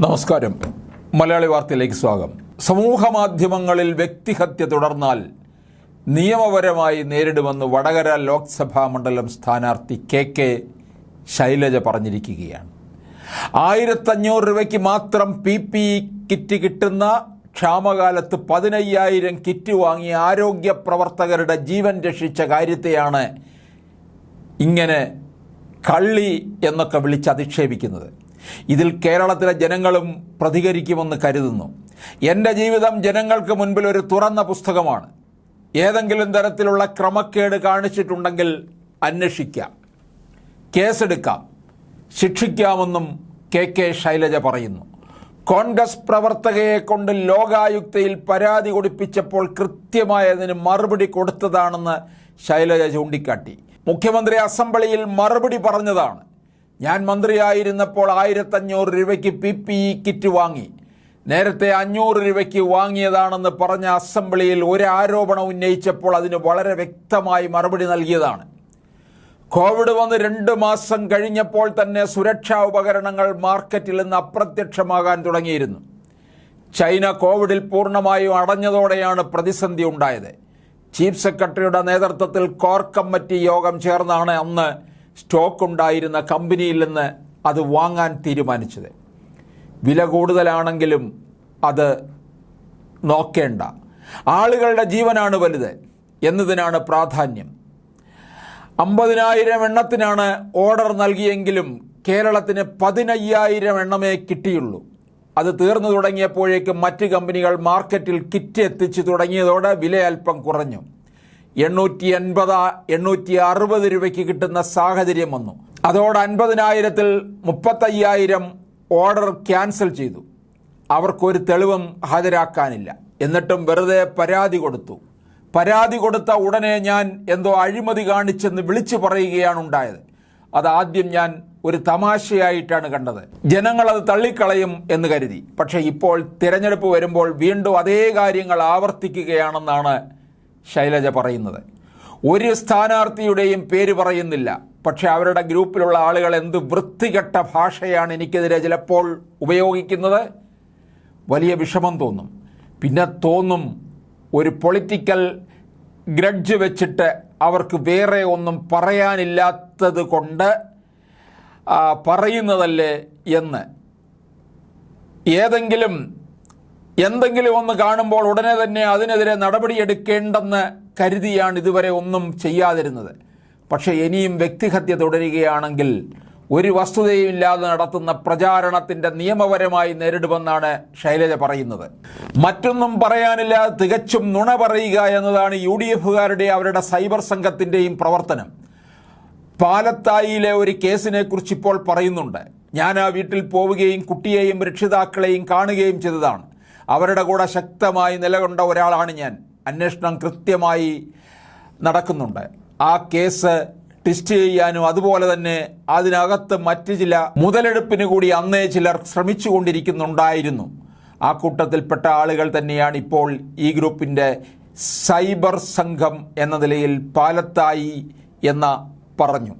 നമസ്കാരം. മലയാളി വാർത്തയിലേക്ക് സ്വാഗതം. സമൂഹ മാധ്യമങ്ങളിൽ വ്യക്തിഹത്യ തുടർന്നാൽ നിയമപരമായി നേരിടുമെന്ന് വടകര ലോക്സഭാ മണ്ഡലം സ്ഥാനാർത്ഥി കെ കെ ശൈലജ പറഞ്ഞിരിക്കുകയാണ്. ആയിരത്തഞ്ഞൂറ് രൂപയ്ക്ക് മാത്രം പി പി കിറ്റ് കിട്ടുന്ന ക്ഷാമകാലത്ത് പതിനയ്യായിരം കിറ്റ് വാങ്ങി ആരോഗ്യ പ്രവർത്തകരുടെ ജീവൻ രക്ഷിച്ച കാര്യത്തെയാണ് ഇങ്ങനെ കള്ളി എന്നൊക്കെ വിളിച്ച് അധിക്ഷേപിക്കുന്നത്. ഇതിൽ കേരളത്തിലെ ജനങ്ങളും പ്രതികരിക്കുമെന്ന് കരുതുന്നു. എന്റെ ജീവിതം ജനങ്ങൾക്ക് മുൻപിൽ ഒരു തുറന്ന പുസ്തകമാണ്. ഏതെങ്കിലും തരത്തിലുള്ള ക്രമക്കേട് കാണിച്ചിട്ടുണ്ടെങ്കിൽ അന്വേഷിക്കാം. കേസെടുക്കാം. ശിക്ഷിക്കാമെന്നും കെ കെ ശൈലജ പറയുന്നു. കോൺഗ്രസ് പ്രവർത്തകയെ കൊണ്ട് ലോകായുക്തയിൽ പരാതി കൊടുപ്പിച്ചപ്പോൾ കൃത്യമായതിന് മറുപടി കൊടുത്തതാണെന്ന് ശൈലജ ചൂണ്ടിക്കാട്ടി. മുഖ്യമന്ത്രി അസംബ്ലിയിൽ മറുപടി പറഞ്ഞതാണ്. ഞാൻ മന്ത്രിയായിരുന്നപ്പോൾ ആയിരത്തഞ്ഞൂറ് രൂപയ്ക്ക് പി പി ഇ കിറ്റ് വാങ്ങി. നേരത്തെ അഞ്ഞൂറ് രൂപയ്ക്ക് വാങ്ങിയതാണെന്ന് പറഞ്ഞ അസംബ്ലിയിൽ ഒരു ആരോപണം ഉന്നയിച്ചപ്പോൾ അതിന് വളരെ വ്യക്തമായി മറുപടി നൽകിയതാണ്. കോവിഡ് വന്ന് രണ്ട് മാസം കഴിഞ്ഞപ്പോൾ തന്നെ സുരക്ഷാ ഉപകരണങ്ങൾ മാർക്കറ്റിൽ നിന്ന് അപ്രത്യക്ഷമാകാൻ തുടങ്ങിയിരുന്നു. ചൈന കോവിഡിൽ പൂർണമായും അടഞ്ഞതോടെയാണ് പ്രതിസന്ധി ഉണ്ടായത്. ചീഫ് സെക്രട്ടറിയുടെ നേതൃത്വത്തിൽ കോർ കമ്മിറ്റി യോഗം ചേർന്നാണ് അന്ന് സ്റ്റോക്ക് ഉണ്ടായിരുന്ന കമ്പനിയിൽ നിന്ന് അത് വാങ്ങാൻ തീരുമാനിച്ചത്. വില കൂടുതലാണെങ്കിലും അത് നോക്കേണ്ട. ആളുകളുടെ ജീവനാണ് വലുത് എന്നതിനാണ് പ്രാധാന്യം. അമ്പതിനായിരം എണ്ണത്തിനാണ് ഓർഡർ നൽകിയെങ്കിലും കേരളത്തിന് പതിനയ്യായിരം എണ്ണമേ കിട്ടിയുള്ളൂ. അത് തീർന്നു തുടങ്ങിയപ്പോഴേക്കും മറ്റ് കമ്പനികൾ മാർക്കറ്റിൽ കിറ്റ് എത്തിച്ചു തുടങ്ങിയതോടെ വില അല്പം കുറഞ്ഞു. എണ്ണൂറ്റി എൺപത് എണ്ണൂറ്റി അറുപത് രൂപയ്ക്ക് കിട്ടുന്ന സാഹചര്യം വന്നു. അതോടെ അൻപതിനായിരത്തിൽ മുപ്പത്തയ്യായിരം ഓർഡർ ക്യാൻസൽ ചെയ്തു. അവർക്കൊരു തെളിവും ഹാജരാക്കാനില്ല. എന്നിട്ടും വെറുതെ പരാതി കൊടുത്തു. പരാതി കൊടുത്ത ഉടനെ ഞാൻ എന്തോ അഴിമതി കാണിച്ചെന്ന് വിളിച്ചു പറയുകയാണ് ഉണ്ടായത്. അത് ആദ്യം ഞാൻ ഒരു തമാശയായിട്ടാണ് കണ്ടത്. ജനങ്ങൾ അത് തള്ളിക്കളയും എന്ന് കരുതി. പക്ഷേ ഇപ്പോൾ തിരഞ്ഞെടുപ്പ് വരുമ്പോൾ വീണ്ടും അതേ കാര്യങ്ങൾ ആവർത്തിക്കുകയാണെന്നാണ് ശൈലജ പറയുന്നത്. ഒരു സ്ഥാനാർത്ഥിയുടെയും പേര് പറയുന്നില്ല. പക്ഷേ അവരുടെ ഗ്രൂപ്പിലുള്ള ആളുകൾ എന്ത് വൃത്തികെട്ട ഭാഷയാണ് എനിക്കെതിരെ ചിലപ്പോൾ ഉപയോഗിക്കുന്നത്? വലിയ വിഷമം തോന്നും. പിന്നെ തോന്നും ഒരു പൊളിറ്റിക്കൽ ഗ്രഡ്ജ് വെച്ചിട്ട് അവർക്ക് വേറെ ഒന്നും പറയാനില്ലാത്തത് കൊണ്ട് പറയുന്നതല്ലേ എന്ന്. ഏതെങ്കിലും എന്തെങ്കിലും ഒന്ന് കാണുമ്പോൾ ഉടനെ തന്നെ അതിനെതിരെ നടപടിയെടുക്കേണ്ടെന്ന് കരുതിയാണ് ഇതുവരെ ഒന്നും ചെയ്യാതിരുന്നത്. പക്ഷേ ഇനിയും വ്യക്തിഹത്യ തുടരുകയാണെങ്കിൽ ഒരു വസ്തുതയും ഇല്ലാതെ നടത്തുന്ന പ്രചാരണത്തിന്റെ നിയമപരമായി നേരിടുമെന്നാണ് ശൈലജ പറയുന്നത്. മറ്റൊന്നും പറയാനില്ലാതെ തികച്ചും നുണ പറയുക എന്നതാണ് യു ഡി എഫുകാരുടെ അവരുടെ സൈബർ സംഘത്തിന്റെയും പ്രവർത്തനം. പാലത്തായിയിലെ ഒരു കേസിനെക്കുറിച്ച് ഇപ്പോൾ പറയുന്നുണ്ട്. ഞാൻ ആ വീട്ടിൽ പോവുകയും കുട്ടിയെയും രക്ഷിതാക്കളെയും കാണുകയും ചെയ്തതാണ്. അവരുടെ കൂടെ ശക്തമായി നിലകൊണ്ട ഒരാളാണ് ഞാൻ. അന്വേഷണം കൃത്യമായി നടക്കുന്നുണ്ട്. ആ കേസ് ടിസ്റ്റ് ചെയ്യാനും അതുപോലെ തന്നെ അതിനകത്ത് മറ്റ് ചില മുതലെടുപ്പിന് കൂടി അന്നേ ചിലർ ശ്രമിച്ചുകൊണ്ടിരിക്കുന്നുണ്ടായിരുന്നു. ആ കൂട്ടത്തിൽപ്പെട്ട ആളുകൾ തന്നെയാണ് ഇപ്പോൾ ഈ ഗ്രൂപ്പിന്റെ സൈബർ സംഘം എന്ന നിലയിൽ പാലത്തായി എന്ന പറഞ്ഞു.